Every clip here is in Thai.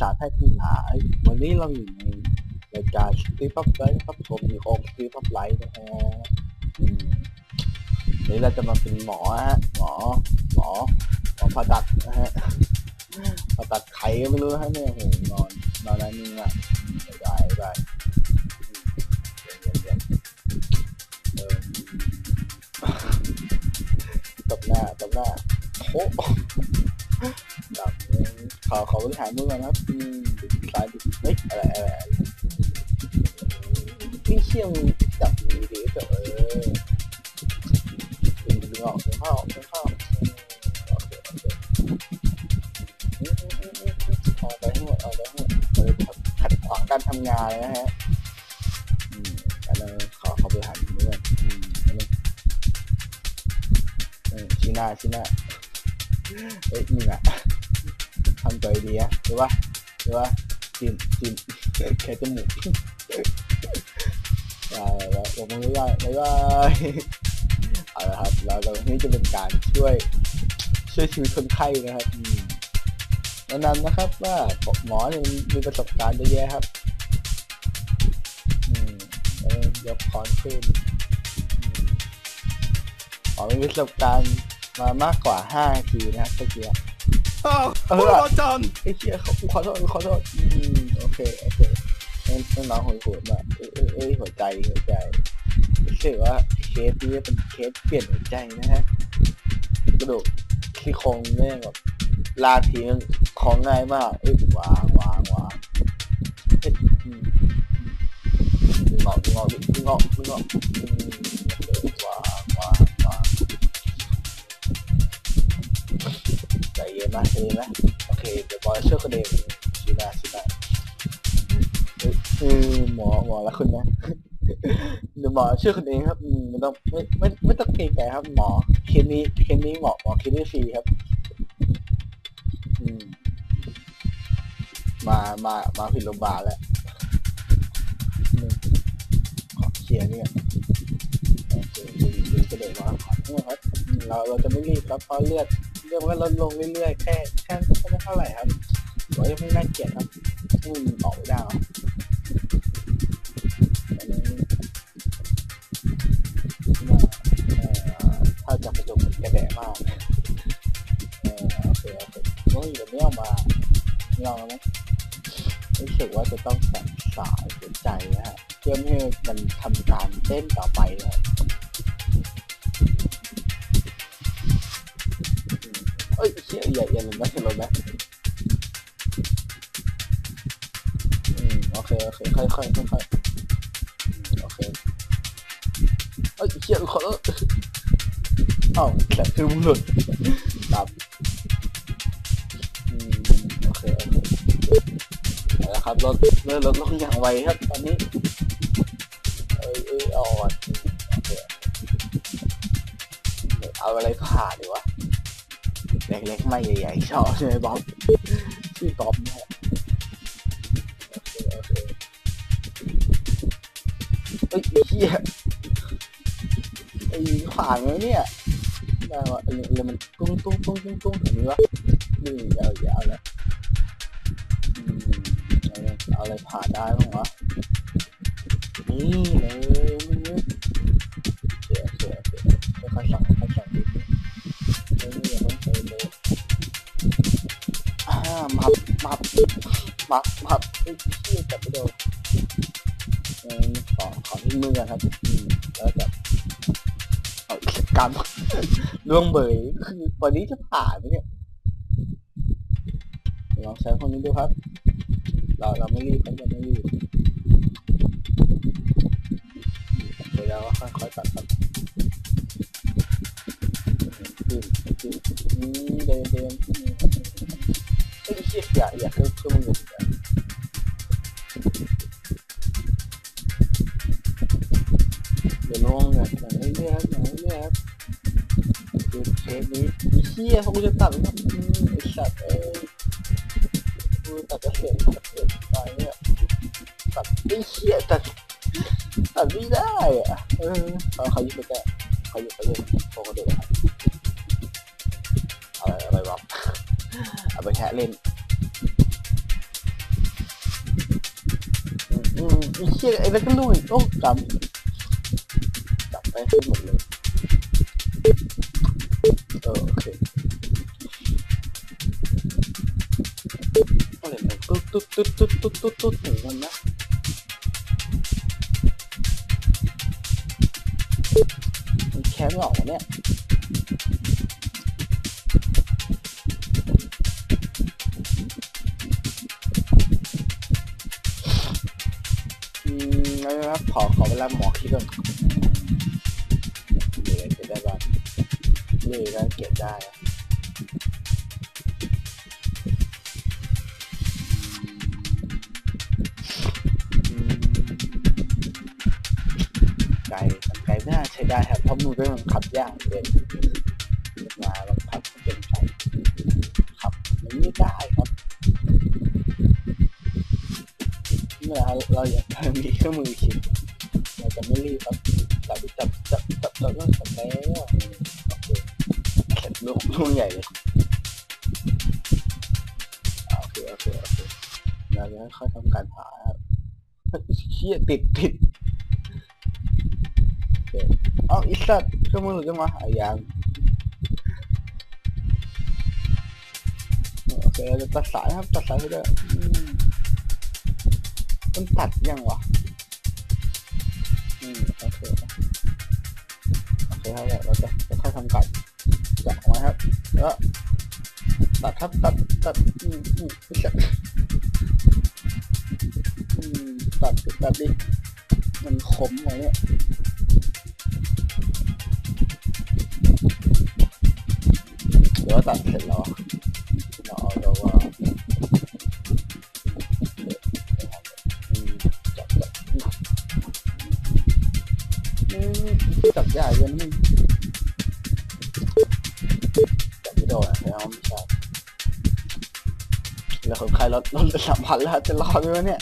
ษาแพทย์ที่หลาย วันนี้เราอยู่ในรายการสตีฟอัพไลท์ครับผมมีโอมสตีฟอัพไลท์นะฮะอืมวันนี้เราจะมาเป็นหมอฮะหมอ หมอหมอผ่าตัดนะฮะผ่าตัดไข่ก็ไม่รู้ฮะเนี่ยโหนอนนอนนั่นนิ่งอะไม่ได้ไม่ได้ตบหน้าตบหน้าโอ้ แบบขอขอบริหารมือก่อนนะครับอืมดูซ้ายดูเฮ้ยอะไรอะไรไรพี่เชี่ยงจับดีดีเถอะเออดึงดึงออกดึงเข้าดึงเข้าอืมโอเอเออืมอืมอืมเอาไปให้หมดเอาไปให้หมดเออขัดขวางการทำงานเลยนะฮะอืมอันนั้นขอขอบริหารมือก่อนอืมอันนี้อืมชี้หน้าชี้หน้าเฮ้ยมึ หรือว่าหรือว่าจินจินแค่จมูกได้แล้วลงมือได้บ๊ายบาเอาละครับแล้วเรานี้จะเป็นการช่วยช่วยชีวิตคนไข้นะครับแนะนำนะครับว่าหมอเนี่ยมีประสบการณ์เยอะแยะครับยกคอนขึ้นอืมหมอมีประสบการณ์มามากกว่า5นาทีนะครับเมื่อกี้ อ้าวเออราจันไอ้เชี่ยเขาขอโทษขอโทษอืมโอเคโอเคนั่นนั่นน้องหัวหัวมาเอ้ยเอ้ยเอ้ยหัวใจหัวใจรู้สึกว่าเคสนี้เป็นเคสเปลี่ยนหัวใจนะฮะกระดูกที่โครงเนี่ยแบบลาทีมันของง่ายมากเอ้ยวางวางวางเอ้ยอืมดึงอึงอึงอึงอกอืม ใจเย็นนะใจเย็นะโอเคเดี๋ยวบอลช่วยกระเด็นชีนาชีนาเอ้ยเออหมอหมอละคุณนะเดี๋ยวหมอช่วยคุณเองครับอืมไม่ต้องไม่ไม่ไม่ต้องเกรงใจครับ หมอเคสนี้เคสนี้หมอหมอเคสนี้ฟรีครับอืมมามามาผิดโรงพยาบาลแล้วอืมขอเคลียร์เนี่ยโอเคดึงดึงกระเด็นมาขอโทษครับเราเราจะไม่รีบครับเพราะเลือด เลือดมันก็ลดลงเรื่อยๆ แค่แค่ไม่เท่าไหร่ครับถือว่ายังไม่น่าเกลียดครับอืมออกไม่ได้หรออันนี้เอ่อถ้าจะประจุกระแดะมากเออโอเคโอเคเฮ้ยเดี๋ยวไม่เอามาไม่เอาแล้วมั้งรู้สึกว่าจะต้องตัดสายหัวใจนะฮะเพื่อให้มันทำการเต้นต่อไปนะ หลุดครับอืมโอเคโอเคเอาละครับรถเริ่มลดลงอย่างไวครับ ตอนนี้เอ้ยเอ้ยเอาอ่อนเอาอะไรผ่าดีวะเล็กๆไม่ใหญ่ๆชอบใช่ไหมบ๊อบชื่อบ๊อบนะฮะโอเคโอเคเอ้ยเหี้ยไอ้ขวางเลยเนี่ย ได้วะเออเออมันตุ้งตุ้งตุ้งตุ้งตุ้งอย่างนี้วะนี่เอาอย่าเอาละอืมเอาเลยเอาอะไรผ่านได้บ้างวะนี่เลยนี่โอเคโอเคโอเคค่อยๆสั่งค่อยๆสั่งดิเฮ้ยอย่าเพิ่งไปเลยอ่ามับมับมับมับไอ้ยเชี่ยจับไม่โดนเออขอขอที่มือกันครับอืมแล้วจับเอาอี กรรมล่วงเบยคือวันนี้จะผ่านไหมเนี่ยลองใช้คนนี้ดูครับ เราเราไม่รีบครับเราไม่รีบเดี๋ยวเราค่อยๆตัดครับขึ้นขึ้นเดินเดินเอ้ยเชี่ยอย่าอย่าเครื่องเครื่องมือ ครับดูเทปนี้อ้เหี้ยเขาจะตัดแล้วครับอืมไอ้สัตว์เอ้ยกูตัดจะเสียงตัดเสียงไปเนี่ยตัดไอ้เหี้ยตัดตัดไม่ได้อะเออเขาเขาอยู่ไปแก่เขาอยู่เขาอยู่โปกระเด็นครับเออะไรอาไปวะเอาไปแค่เล่นอืมไอ้เชี่ยไอ้นั่นก็ลูกอีกโอ้จำจำไปหมดเลย เออโอเคอะไรมันตุ๊ดตุ๊ดตุ๊ดตุ๊ดตุ๊ดตุ๊ดตุ๊ดหนูมันนะมันแค่ไม่ออเนี่ยอืมแล้วนะครับขอขอเวลาหมอคิดก่อน นี่ก็เก็บได้ไก่ไก่ไม่น่าใช้ได้ครับเพราะมือเป็นมันขับยากเกินมาบังคับเป็นไกขับมันไม่ได้ครับเมื่อเราเราอยากมีเครื่องมือคิดเราจะไม่รีบครับจับจับจับจับจับแล้วจับแล้ว ลูกลูกใหญ่เลยโอเคโอเคโอเคเราจะค่อยทำการผ่าครับเชี่ยติดติดโอเคอาอีสัตว์เครื่องมือหลุดจังวะอะยังโอเคเราจะตัดสายครับตัดสายไปด้วยอืมมันตัดยังวะอืมโอเคโอเคครับเราจะจะค่อยทำการ จับออกมาครับแล้วตัดครับตัดตัดอืมอืมไม่อืมตัดตัดดิมันขมไงเนี่ยเดี๋ยวตัดเสร็จแล้วเราเอาเราว่าจับจับจับยากเยันนี่ แล้วคนใครรถรถสามพันแล้วจะรอดไหมเนี่ย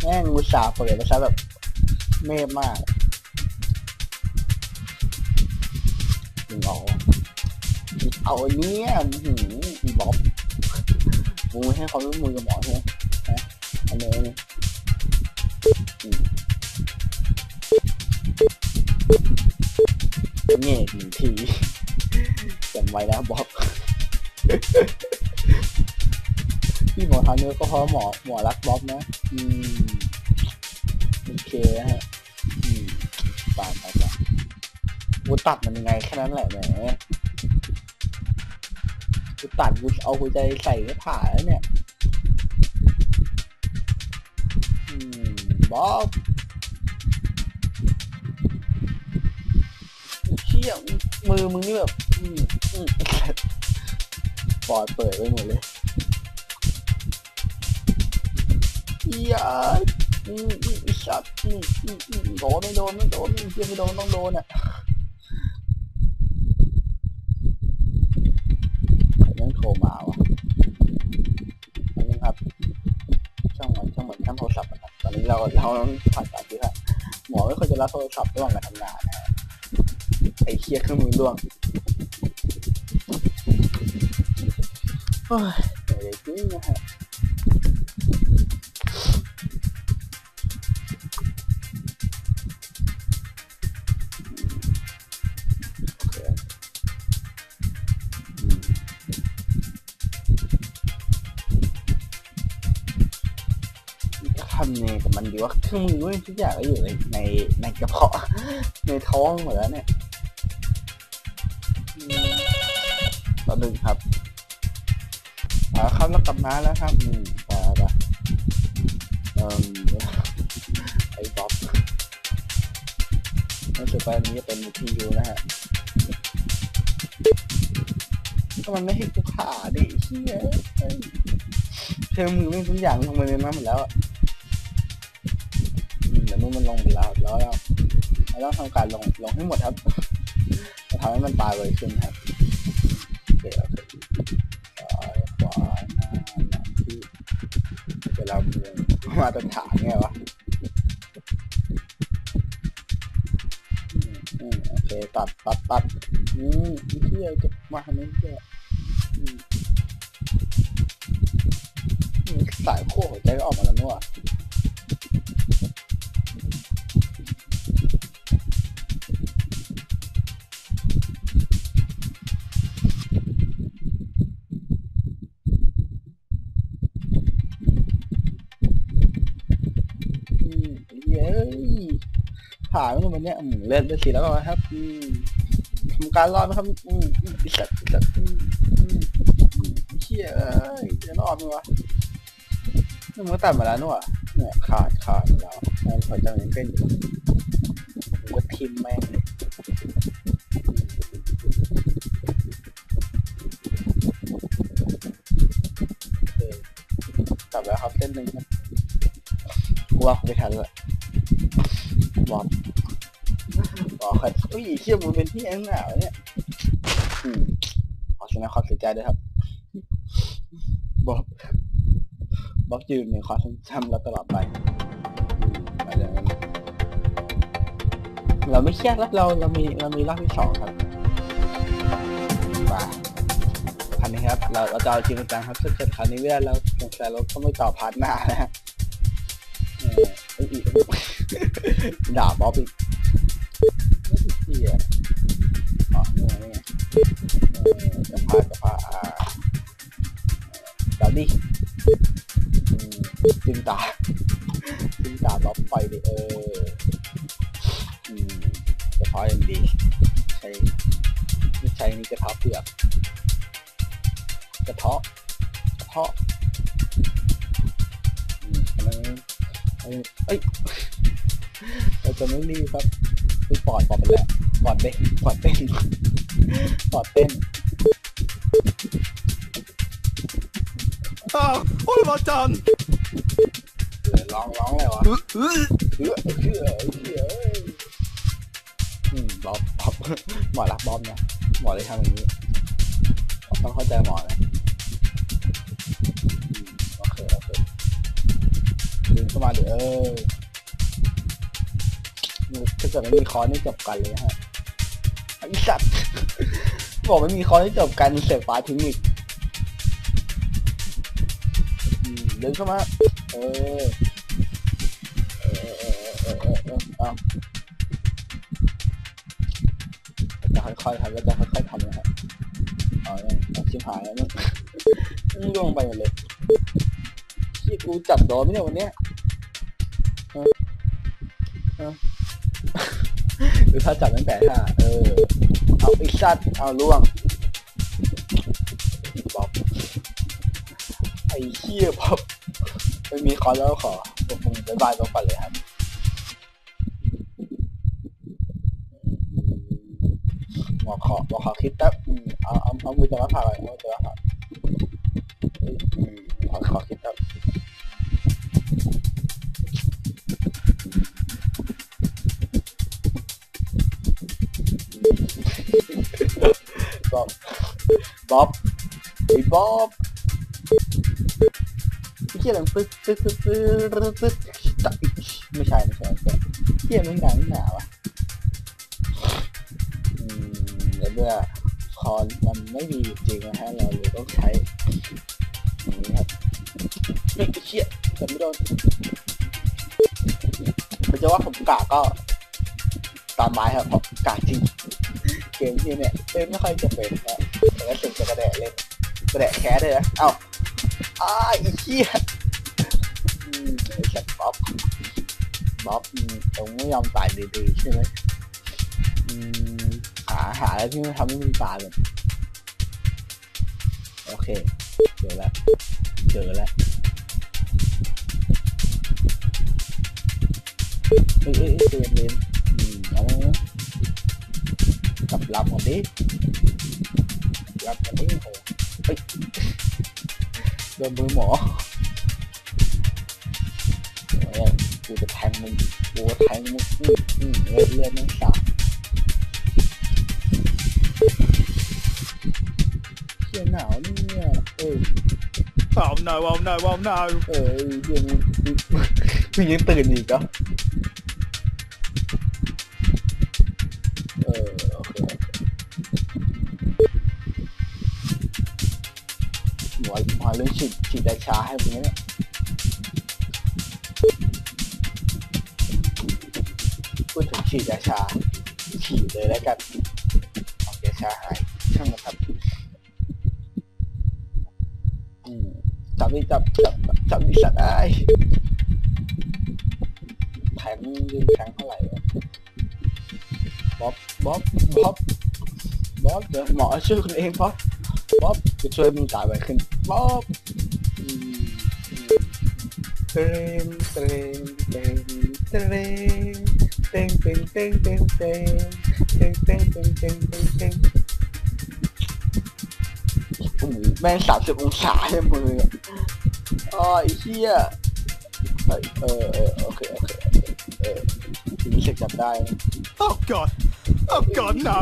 แม่งอุตส่าห์เปิดมาซะแบบเมฆมากมึงเอาเอาเนี้ยหืมบ๊อบมึงให้ความร่วมมือกับหมอใช่ไหมฮะอันนี้เนี่ยหนึ่งทีจำไว้นะบ๊อบ พี่หมอทำเนื้อก็เพราะหมอหมอรักบ๊อบนะ อืมโอเคนะฮะอืมปาดไปปาดกูตัดมันยังไงแค่นั้นแหละแหมกูตัดกูเอาหัวใจใส่ในผ่าแล้วเนี่ย อืมบ๊อบเชี่ยมือมึงนี่แบบ อืมอืมปอดเปิดไปหมดเลย หี้ยอืมอืมอีสัตว์อืมอืมอืมโดนไม่โดนไม่โดนไม่เชี่ยไม่โดนต้องโดนอะใครต้องโทรมาวะอันนึงครับช่างมันช่างมันช่างโทรศัพท์นะครับตอนนี้เราเราต้องผ่านการที่ว่าหมอไม่ควรจะรับโทรศัพท์ระหว่างการทำงานนะไอ้เคียเครื่องมือล่วงโอ้ยเหนื่อยจริงนะฮะ ดีวะเครื่องมือเว้ยทุกอย่างก็อยู่ในในในกระเพาะ ในท้องหมดแล้วเนี่ยต่อหนึ่งครับอ่าครับแล้วกลับมาแล้วครับอืมไปไปเอ่มไอ้บ๊อบรู้สึกว่าอันนี้จะเป็นทียูนะฮะก็มันไม่ให้กูผ่าดิเชี่ยเอ้ยเธอมือไม่ทุกอย่างลงมาเลยมาหมดแล้วอะ นู่นมันลงหมดแล้วแล้วเราเราต้องทำการลงลงให้หมดครับจะทำให้มันตายไวขึ้นครับโอเคโอเคซ้ายขวาหน้าหลังที่เวลาเมืองมาตรฐานไงวะอืมโอเคตัดตัดตัดอืมเที่ยวจะมาทำนี้เที่ยวอืมสายขั้หัวใจก็ออกมาแล้วนู่น ผ่านไม่วันเนี้ยอืมเลือดเลือดสีแล้วก็ครับอืมทำการรอดนะครับอืมอืมอิสัตว์อิสัตอืมอืมอืมเชี่ยเอ้ยจะรอดไหมวะนี่มันก็ตัดมาแล้วนู่นวะเนี่ยขาดขาดแล้วนั่นขอจังยังเป็นอยู่ผมก็ทิมแม่งเลยกลับแล้วครับเส้นหนึ่งครับกูว่าผมไม่ทันละ บอมบอกใครอุ้ยเชี่ยมึงเป็นที่แองหนาวเนี่ยอืมขอแสดงความเสียใจด้วยครับ บอก บอกยืนในความทรงจำเราตลอดไปไปเลยเราไม่เครียดแล้วเราเรามีเรามีรอบที่สองครับมาคันนี้ครับ เราเราจะเอาจริงจังครับถ้าเกิดคราวนี้ไม่ได้แล้วสงสัยเราก็ไม่ต่อพาร์ทหน้านะ ด่าบ๊อบอีกเฮียอ๋อนี่ไงนี่ไงเออจะพาจะพาอ่าดับดิจึงตาจึงตาบ๊อบไปดิเอออืมจะอยังดี ใช้ไม่ใช้นี่กระทะเปลือกกระเทาะกระเทาะอืมอันนั้นเอ้ย เอ้ยเราจะไม่รีบครับคือปอดปอดเป็นแหละปอดเต้นปอดเต้นปอดเต้นอ้าวโอ้ยมาจันเออร้องร้องอะไรวะเฮ้ยเชื่อเชื่อเชื่ออืมบ๊อบบ๊อบหมอรักบ๊อบนะหมอเลยทำอย่างนี้ต้องเข้าใจหมอนะอืมโอเคโอเคดึงเข้ามาเดี๋ยวเออถ้า เกิดไม่มีคอร์สนี่จบกันเลยฮะไอสัตว์บอกไม่มีคอร์สนี่จบกันเสียฟ้าทิ้งอีกอืมเดินเข้ามา เออเออเออเออเออเออเอาจะค่อยๆทำก็จะค่อยๆทำนะครับเอาเนี่ยเอชิบหายแล้วเนี่ยล่วงไปหมดเลยที่กูจับโดนไมเนี่ยวันเนี้ย ถ้าจับตั้งแต่ท่าเออ เอาไอ้สัตว์เอาล่วงบอบไอ้เหี้ยบอบไม่มีคอนแล้วขอพวกมึงบายบายบ๊อบก่อนเลยครับหมอขอหมอขอคิดแป๊บอืมเอาเอาเอามือจะมาผ่าไปเอามือจะมาผ่าอืมขอขอคิดแป๊บ บ๊อบบ๊อบไอ้บ๊อบไอ้เหี้ยอะไรปึ๊ดปึ๊ดปึ๊ดปึ๊ดปึ๊ดตัดไม่ใช่ไม่ใช่ไม่ใช่เหี้ยไม่หนาไม่หนาวะอืมในเมื่อคอนมันไม่ดีจริงนะฮะเราเลยต้องใช้อย่างนี้ครับเฮ้ยไอ้เชี่ยแต่ไม่โดนมันจะว่าผมกาก็ตามไม้ครับผมกากจริง กมที่เนี่ยเล่นไม่ค่อยจะเป็นนะแต่ก็สึกจะกระแดะเล่นกระแดะแคสเลยนะเอ้าอ้าอ้เชี่ยไอ้ชัดบ๊อบบ๊อบตรงไม่ยอมตายดีๆใช่ไหมอืมหาหาอะไรที่มันทำให้มันตายเลยโอเคเจอแล้วเจอแล้วเอ้ยเอ้ยเจอเลน กลับลำก่อนดิลำก่อนดิโอ้โหเฮ้ยโดนมือหมอเออกูจะแทงมึงกูจะแทงมึงอืมอืมเลือดเลือดมันสาดเขียนหนาวเนี่ยเอ้ยว้าวหนาวว้าวหนาวว้าวหนาวเอ้ยยังพี่ยังตื่นอีกเหรอเอ หอหมอเรื่อฉีดฉีดยาชาให้ผมเนี่ยพูดถึงฉีดยาชาฉีดเลยแล้วกันเอายาชาหายช่างนะครับจับดิจับจับจับดิสัตว์ได้แทงยืนแทงเท่าไหร่บ๊อบบ๊อบบ๊อบบ๊อบเดี๋ยวหมอช่วยคุณเองบ๊อบ บ๊อบจะช่วยมึงตายไปขึ้นบ๊อบอืมอืมเตรงเตรงเตรงเตรงเตรงเตรงเตรงเตรงเตรงเตรงเตรงเตรงเตรงเตรงเตรงโอ้โหแม่งสามสิบองศาเลยมืออะอ๋อไอ้เหี้ยเออเออเออโอเคโอเคโอเคเออทีนี้เช็คจับได้นะ Oh God! Oh God, no!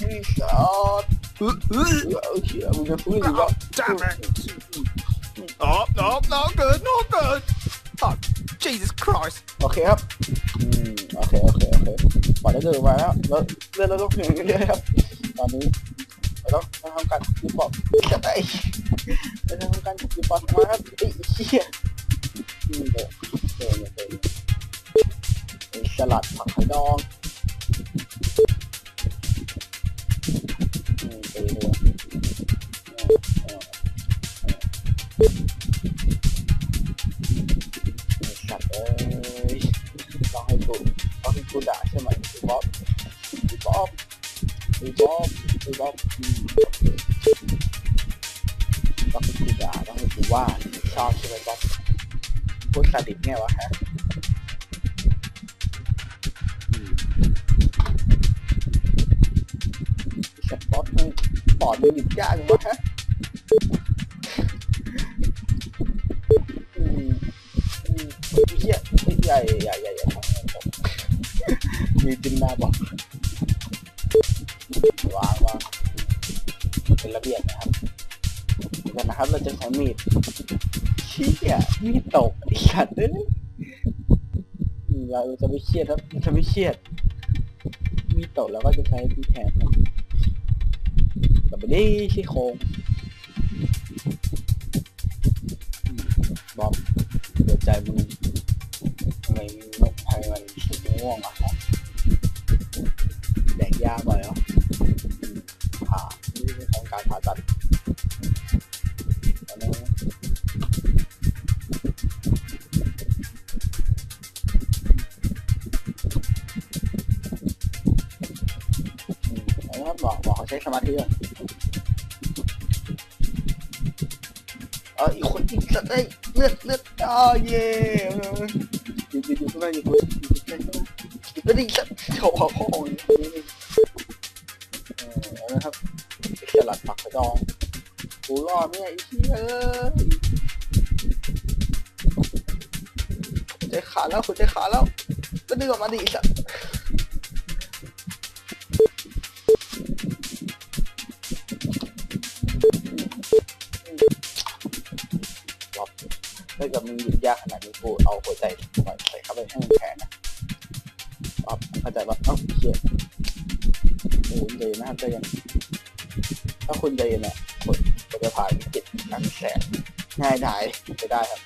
นี่สอดเออ เชี่ยมึงจะฟื้นอีกแล้ว Oh, damn it! Oh, no, not good, not good! Oh, Jesus Christ! โอเคครับอืมโอเคโอเคโอเคปล่อยได้เดินมาแล้วแล้วเลื่อนแล้วต้องเพียงเรื่อยครับ ตอนนี้เราต้องทำการยิบปอบจะได้เราต้องทำการยิบปอบมาครับไอ้เหี้ยอืมเดี๋ยวเลยเดี๋ยวเดี๋ยสลัดผักไข่ดอง ว่าชอบใช่ไหมบ๊อบพูดสดิตไงวะฮะอืมไอ้สัตว์บ๊อบมันปอดดูดิบยากวะฮะมอืมเฮียใหญ่ใหญ่ใหญ่ใหญ่มมีจินนาบอก นะครับ เราจะใช้มีดเชี่ยมีดตกไอ้สัตว์เอ้ยเราจะไม่เครียดครับเราจะไม่เครียด มีดตกแล้วก็จะใช้ที่แทนครับกลับไปดิชี้โครงอืมบอมหัวใจมึงทำไมมึงนกไทยมันสีม่วงอะฮะแดกยาบ่อยเหรอ มาธิก่อนเอออีกคนอีกสัตว์เอ้ยเลือดเลือดอ๋อเย่อยู่อยู่อยู่ข้างในอยู่ข้างในอยู่ข้างในอยู่ข้างในอีกสัตว์โอ้โหโอ้โหเออแล้วนะครับสลัดผักกระดองกูรอดเนี่ยไอ้เหี้ยเอ้ยใจขาดแล้วหัวใจขาดแล้วก็ดึงออกมาดิสัตว์ ถ้าคุณใจเย็นเนี่ยคุณคุณจะผ่านวิกฤตการแสนง่ายดายไปได้ครับ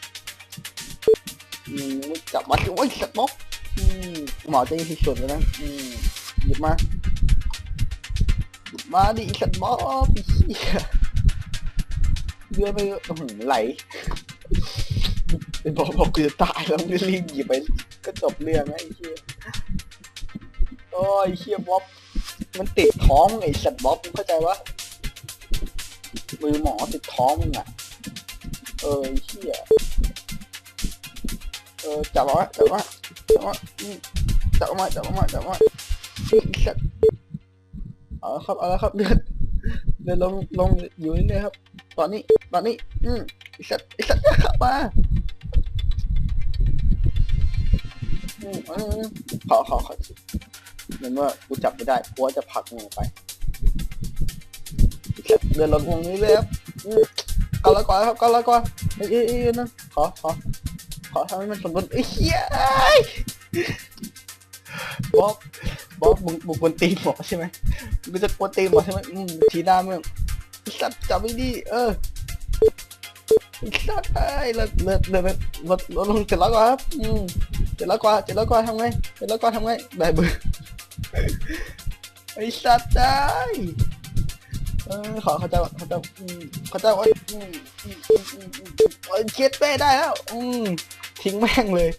อืมจับมาถึงโอ้ยสัตว์มอกอืมหมอจะยิงที่สุดแล้วนะอืมหยิบมาหยิบมาดิสัตว์มอกไอ้เหี้ยเลือดไม่อื้อหือไหลเป็นบอกบอกกูจะตายแล้วมึงรีบหยิบไปก็จบเรื่องนะไอ้เชี่ยโอ้ยไอ้เชี่ยบ๊อบมันติดท้องไอ้สัตว์บ๊อบมึงเข้าใจวะ มือหมอติดท้องมึงอะ เออเชี่ยเออจับเอาไว้จับเอาไว้จับเอาไว้จับเอาไว้จับเอาไว้จับเอาไว้ไอ้สัตว์เอาละครับเอาละครับเดือดเดือดลงลงอยู่นี่เลยครับ ตอนนี้ ตอนนี้ อืมอ้สัตว์ไอ้สัตว์อย่าขับมาอืมอืมขอขอขอในเมื่อกูจับไม่ได้กูว่าจะผลักมึงไป เดินลงวงนี้เลยครับอืมเกาละก่อนครับเกาละก่อนเอ้ยเอ้ยนั่นขอขอขอทำให้มันสมดุลเอ้ยเอ้ยบ๊อบบ๊อบมึงมึงกวนตีนหมอใช่ไหมมึงจะกวนตีนหมอใช่ไหมอืมทีหน้ามึงสัตว์จับไม่ดี เออสัตว์ไอ้เลิศเลิศเลิศเลิศลดลงเสร็จแล้วก่อนครับอืมเจ็ดร้อยกว่าเจ็ดร้อยกว่าทำไงเจ็ดร้อยกว่าทำไงได้เบอร์ไอ้สัตว์ได้ เออขอเขาจ้าเขาจ้าอืมเขาจ้าโอ้ยอืมอืมอืมอืมอืมโอ้ยเช็ดแป้ได้แล้ว อืมทิ้งแม่งเลย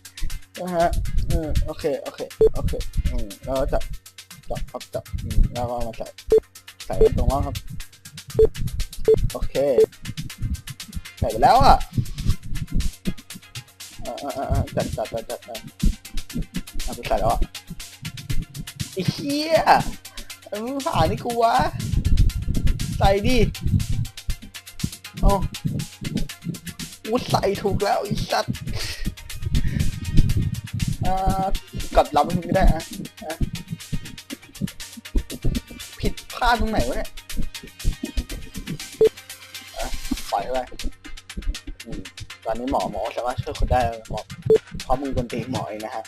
นะฮะอืมโอเคโอเคโอเคอืมแล้วก็จับจับครับจับอืมแล้วก็เอามาใส่ใส่ไว้ตรงว่างครับ โอเคใส่ไปแล้วอะอ่าอ่าอ่าอ่าจัดจัดจัดจัดอะเอาไปใส่แล้วอะไอ้เหี้ยเออผ่านนี่กูวะ ใส่ดิเอ๋อกูใส่ถูกแล้วไอ้สัตว์อ่ากดรับมันก็ได้อะอะผิดพลาดตรงไหนวะเนี่ยปล่อยไปตอนนี้หมอหมอสามารถช่วยคุณได้หมอเพราะมือคนตีหมอเองนะฮะ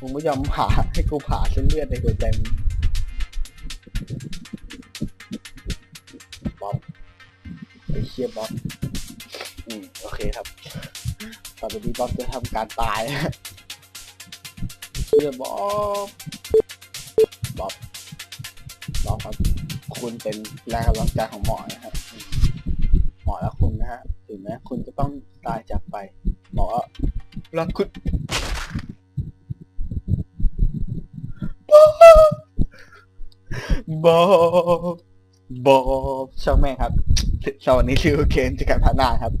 มึงไม่ยอมผ่าให้กูผ่าเส้นเลือดในหัวใจมึง ชียบ๊อบอืมโอเคครับต่อไปนี้บ๊อบจะทำการตายเชียบ๊อบบ๊อบบ๊อบครับคุณเป็นแรงกำลังใจของหมอนะครับอืมหมอและคุณนะฮะถึงแม้คุณจะต้องตายจากไป หมอรักคุณบ๊อบบ๊อบช่างแม่งครับ สวัสดีชื่อเคนจากการพัฒนาครับ